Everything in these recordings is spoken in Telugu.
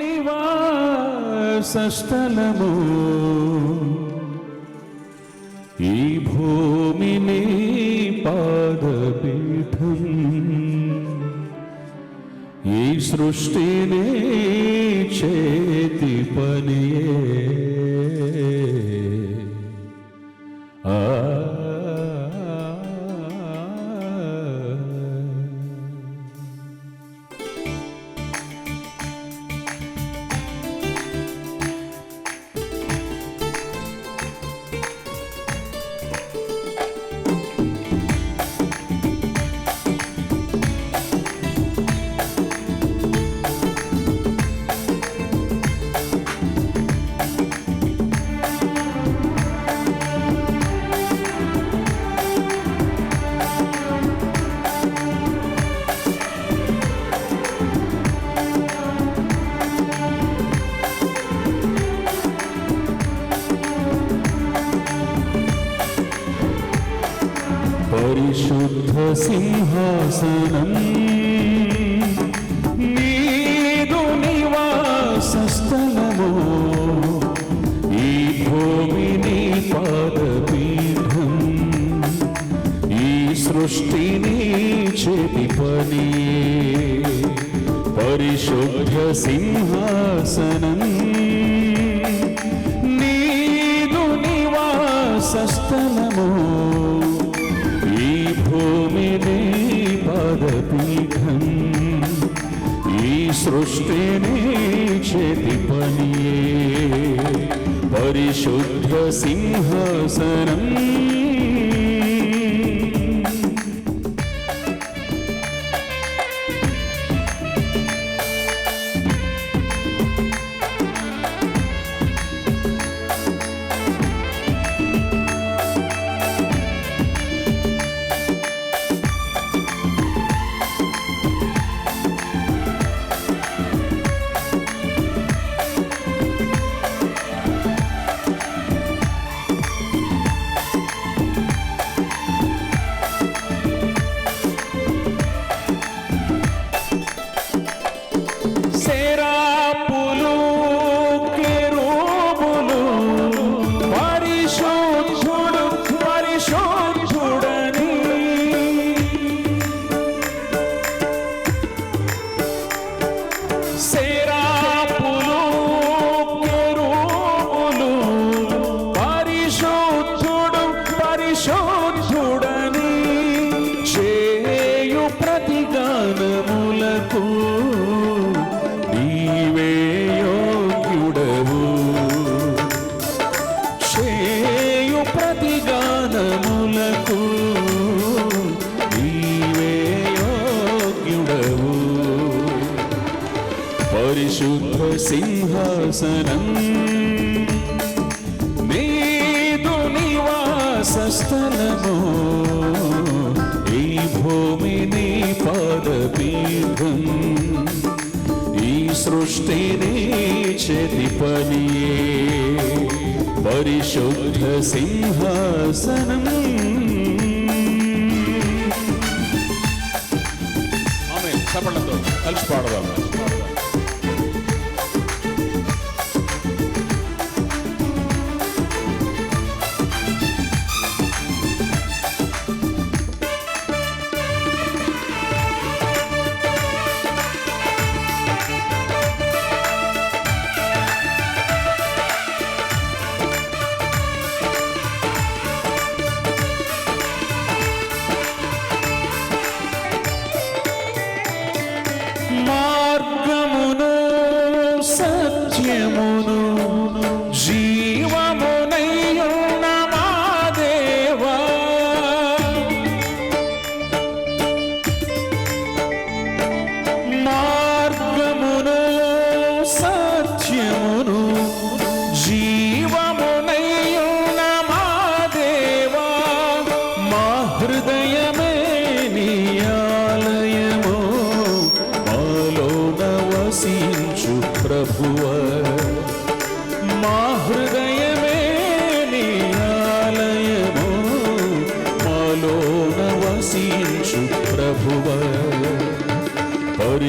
నివాసస్థలము ఈ భూమిని పాదపీఠం. ఈ సృష్టిని చే సింహాసనం. నీదు నివాసస్థలము. ఈ భూమిని పాదపీఠం. ఈ సృష్టిని చేతి పని. పరిశుద్ధ సింహాసనం. సృష్టిని చేతి పనియే పరిశుద్ధ సింహాసనం సింహాసనం నీదు నివాసస్థలము. ఈ భూమిని పదపీఠం. ఈ సృష్టిని చేతి పనియే పరిశుద్ధ సింహాసనం. చెప్పడంతో కలిసి పాడదాం.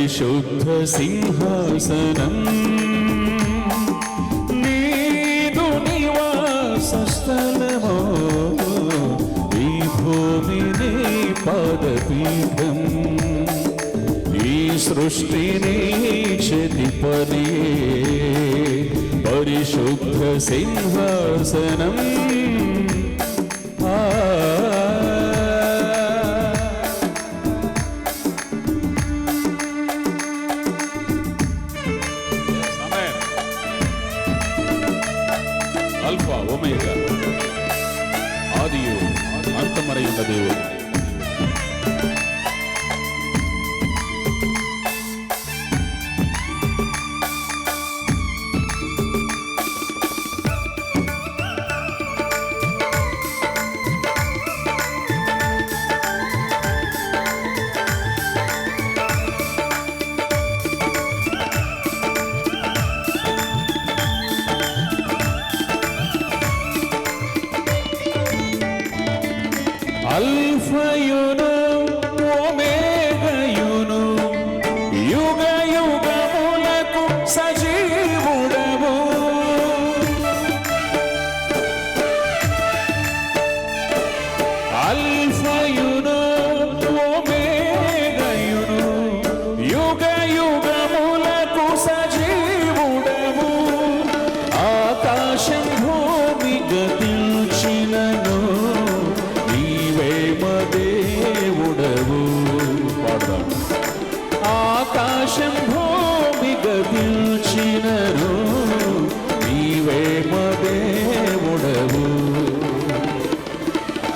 పరిశుద్ధ సింహాసనం. నీదు నివాస స్థలమో ఈ భూమిని పాదపీఠం. ఈ సృష్టిని క్షతిపదే. పరిశుద్ధ సింహాసనం. ஆதியும் அந்தமறை உள்ளது అల్ఫయును ఓమేగయును యుగ యుగములకు సజీవుడము అల్ఫయు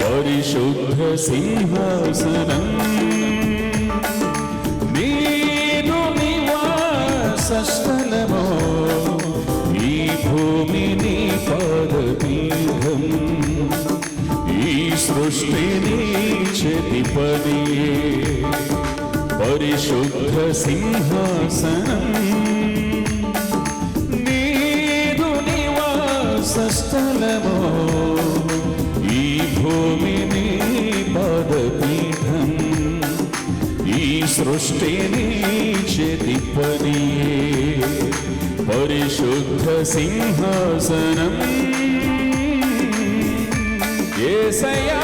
పరిశుద్ధ సింహాసనం నీరు నివాస స్థలమో ఈ భూమిని పాదపీఠం. ఈ సృష్టిని చెతిపది పరిశుద్ధ సింహాసనం నీరు నివాస స్థలమో భూమిని పదపీఠం ఈ సృష్టిని చెతిపని పరిశుద్ధ సింహాసనం. ఏసయా